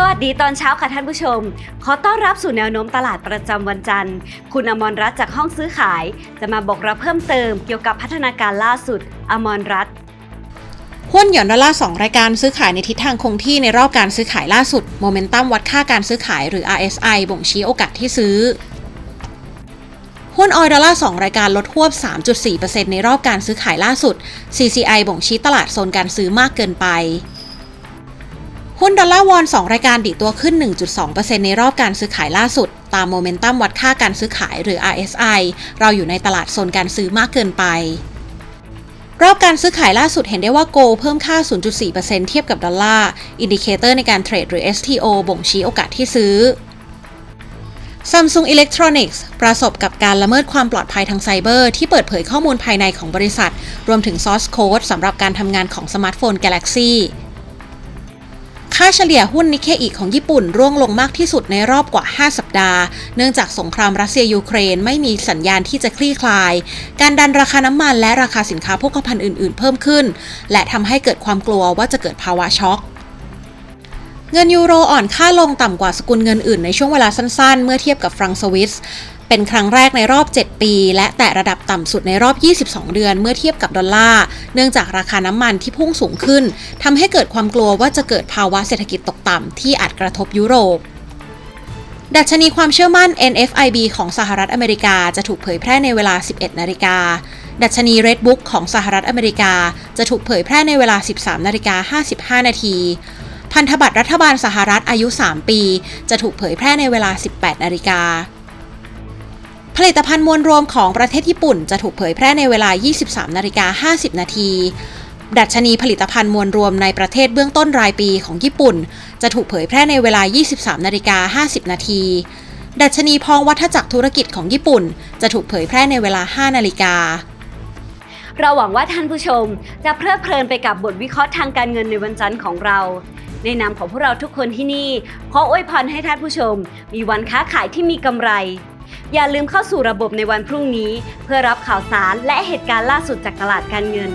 สวัสดีตอนเช้าค่ะท่านผู้ชม ขอต้อนรับสู่แนวโน้มตลาดประจำวันจันทร์ คุณอมรรัตน์จากห้องซื้อขาย จะมาบอกเราเพิ่มเติมเกี่ยวกับพัฒนาการล่าสุด อมรรัตน์หุ้นหย่อนดอลลาร์2รายการซื้อขายในทิศทางคงที่ในรอบการซื้อขายล่าสุดโมเมนตัมวัดค่าการซื้อขายหรือ RSI บ่งชี้โอกาสที่ซื้อหุ้นออยดอลลาร์2รายการลดหวบ 3.4%ในรอบการซื้อขายล่าสุด CCI บ่งชี้ตลาดโซนการซื้อมากเกินไป หุ้นดอลลาร์วอน 2 รายการดีดตัวขึ้น 1.2%ในรอบการซื้อขายล่าสุด ตามโมเมนตัมวัดค่าการซื้อขายหรือ RSI เราอยู่ในตลาดโซนการซื้อมากเกินไป รอบการซื้อขายล่าสุดเห็นได้ว่าโกลเพิ่มค่า 0.4%เทียบกับดอลลาร์ อินดิเคเตอร์ในการเทรดหรือ STO บ่งชี้โอกาสที่ซื้อ Samsung Electronics ประสบกับการละเมิดความปลอดภัยทางไซเบอร์ ที่เปิดเผยข้อมูลภายในของบริษัท รวมถึง Source Code สำหรับการทำงานของสมาร์ทโฟน Galaxy ค่าเฉลี่ยหุ้นนิเคอีของญี่ปุ่นร่วงลงมากที่สุดในรอบกว่า 5 สัปดาห์ เนื่องจากสงครามรัสเซียยูเครนไม่มีสัญญาณที่จะคลี่คลาย การดันราคาน้ำมันและราคาสินค้าโภคภัณฑ์อื่นๆ เพิ่มขึ้น และทำให้เกิดความกลัวว่าจะเกิดภาวะช็อกเงินยูโรอ่อนค่าลงต่ำกว่าสกุลเงินอื่นในช่วงเวลาสั้นๆ เมื่อเทียบกับฟรังสวิส เป็นครั้งแรกในรอบ 7 ปี และแตะระดับต่ำสุดในรอบ 22 เดือนเมื่อเทียบกับดอลลาร์ เนื่องจากราคาน้ำมันที่พุ่งสูงขึ้นทำให้เกิดความกลัวว่าจะเกิดภาวะเศรษฐกิจตกต่ำที่อาจกระทบยุโรปดัชนีความเชื่อมั่น NFIB ของสหรัฐอเมริกาจะถูกเผยแพร่ในเวลา 11 นาฬิกา ดัชนี Redbook ของสหรัฐอเมริกาจะถูกเผยแพร่ในเวลา 13 นาฬิกา 55 นาที พันธบัตรรัฐบาลสหรัฐอายุ 3 ปี จะถูกเผยแพร่ในเวลา 18 นาฬิกา ผลิตภัณฑ์มวลรวมของประเทศญี่ปุ่นจะถูกเผยแพร่ในเวลา 23นาฬิกา50 นาที ดัชนีผลิตภัณฑ์มวลรวมในประเทศเบื้องต้นรายปีของญี่ปุ่น จะถูกเผยแพร่ในเวลา 23นาฬิกา50 นาที ดัชนีพองวัฏจักรธุรกิจของญี่ปุ่น จะถูกเผยแพร่ในเวลา 5 นาฬิกาเราหวังว่าท่านผู้ชมจะเพลิดเพลินไปกับบทวิเคราะห์ทางการเงินในวันจันทร์ของเรา ในนามของพวกเราทุกคนที่นี่ ขออวยพรให้ท่านผู้ชม มีวันค้าขายที่มีกำไร อย่าลืมเข้าสู่ระบบในวันพรุ่งนี้ เพื่อรับข่าวสารและเหตุการณ์ล่าสุดจากตลาดการเงิน